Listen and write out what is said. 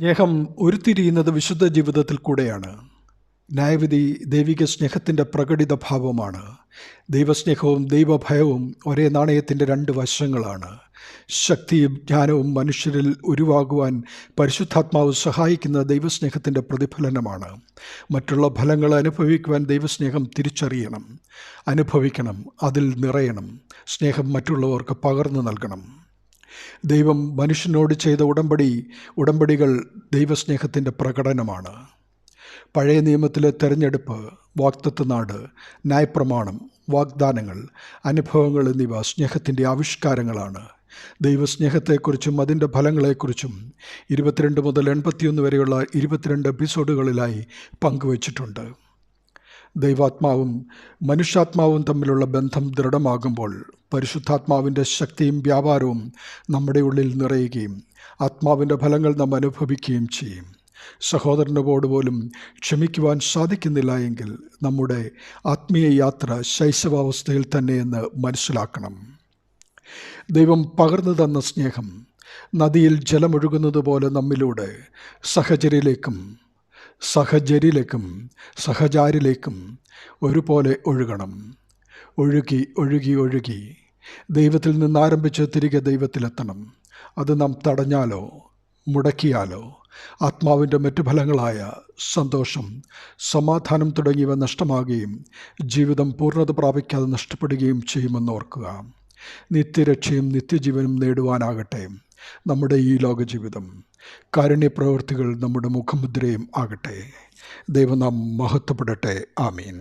സ്നേഹം ഉരുത്തിരിയുന്നത് വിശുദ്ധ ജീവിതത്തിൽ കൂടെയാണ്. ന്യായവിധി ദൈവിക സ്നേഹത്തിന്റെ പ്രകടിത ഭാവമാണ്. ദൈവസ്നേഹവും ദൈവഭയവും ഒരേ നാണയത്തിന്റെ രണ്ട് വശങ്ങളാണ്. ശക്തിയും ജ്ഞാനവും മനുഷ്യരിൽ ഉരുവാകുവാൻ പരിശുദ്ധാത്മാവ് സഹായിക്കുന്ന ദൈവസ്നേഹത്തിന്റെ പ്രതിഫലനമാണ്. മറ്റുള്ള ഫലങ്ങൾ അനുഭവിക്കുവാൻ ദൈവസ്നേഹം തിരിച്ചറിയണം. അനുഭവിക്കണം അതിൽ നിറയണം. സ്നേഹം മറ്റുള്ളവർക്ക് പകർന്നു നൽകണം. ദൈവം മനുഷ്യനോട് ചെയ്ത ഉടമ്പടി ഉടമ്പടികൾ ദൈവസ്നേഹത്തിന്റെ പ്രകടനമാണ്. പഴയ നിയമത്തിലെ തെരഞ്ഞെടുപ്പ് വാക്തത്വ നാട് ന്യായപ്രമാണം വാഗ്ദാനങ്ങൾ അനുഭവങ്ങൾ എന്നിവ സ്നേഹത്തിന്റെ ആവിഷ്കാരങ്ങളാണ്. ദൈവസ്നേഹത്തെക്കുറിച്ചും അതിന്റെ ഫലങ്ങളെക്കുറിച്ചും ഇരുപത്തിരണ്ട് മുതൽ എൺപത്തിയൊന്ന് വരെയുള്ള ഇരുപത്തിരണ്ട് എപ്പിസോഡുകളിലായി പങ്കുവച്ചിട്ടുണ്ട്. ദൈവാത്മാവും മനുഷ്യാത്മാവും തമ്മിലുള്ള ബന്ധം ദൃഢമാകുമ്പോൾ പരിശുദ്ധാത്മാവിന്റെ ശക്തിയും വ്യാപാരവും നമ്മുടെ ഉള്ളിൽ നിറയുകയും ആത്മാവിന്റെ ഫലങ്ങൾ നാം അനുഭവിക്കുകയും ചെയ്യും. സഹോദരനോട് പോലും ക്ഷമിക്കുവാൻ സാധിക്കുന്നില്ല എങ്കിൽ നമ്മുടെ ആത്മീയ യാത്ര ശൈശവാവസ്ഥയിൽ തന്നെയെന്ന് മനസ്സിലാക്കണം. ദൈവം പകർന്നു തന്ന സ്നേഹം നദിയിൽ ജലമൊഴുകുന്നത് പോലെ നമ്മിലൂടെ സഹചര്യയിലേക്കും സഹചര്യയിലേക്കും സഹചാരിലേക്കും ഒരുപോലെ ഒഴുകണം. ഒഴുകി ഒഴുകി ഒഴുകി. ദൈവത്തിൽ നിന്ന് ആരംഭിച്ച് തിരികെ ദൈവത്തിലെത്തണം. അത് നാം തടഞ്ഞാലോ മുടക്കിയാലോ? ആത്മാവിന്റെ മറ്റു ഫലങ്ങളായ സന്തോഷം സമാധാനം തുടങ്ങിയവ നഷ്ടമാകുകയും ജീവിതം പൂർണത പ്രാപിക്കാതെ നഷ്ടപ്പെടുകയും ചെയ്യുമെന്ന് ഓർക്കുക. നിത്യരക്ഷയും നിത്യജീവനും നേടുവാനാകട്ടെ. നമ്മുടെ ഈ ലോകജീവിതം. കാരുണ്യപ്രവർത്തികൾ നമ്മുടെ മുഖമുദ്രയും ആകട്ടെ. ദൈവം നാം മഹത്വപ്പെടട്ടെ. ആമീൻ.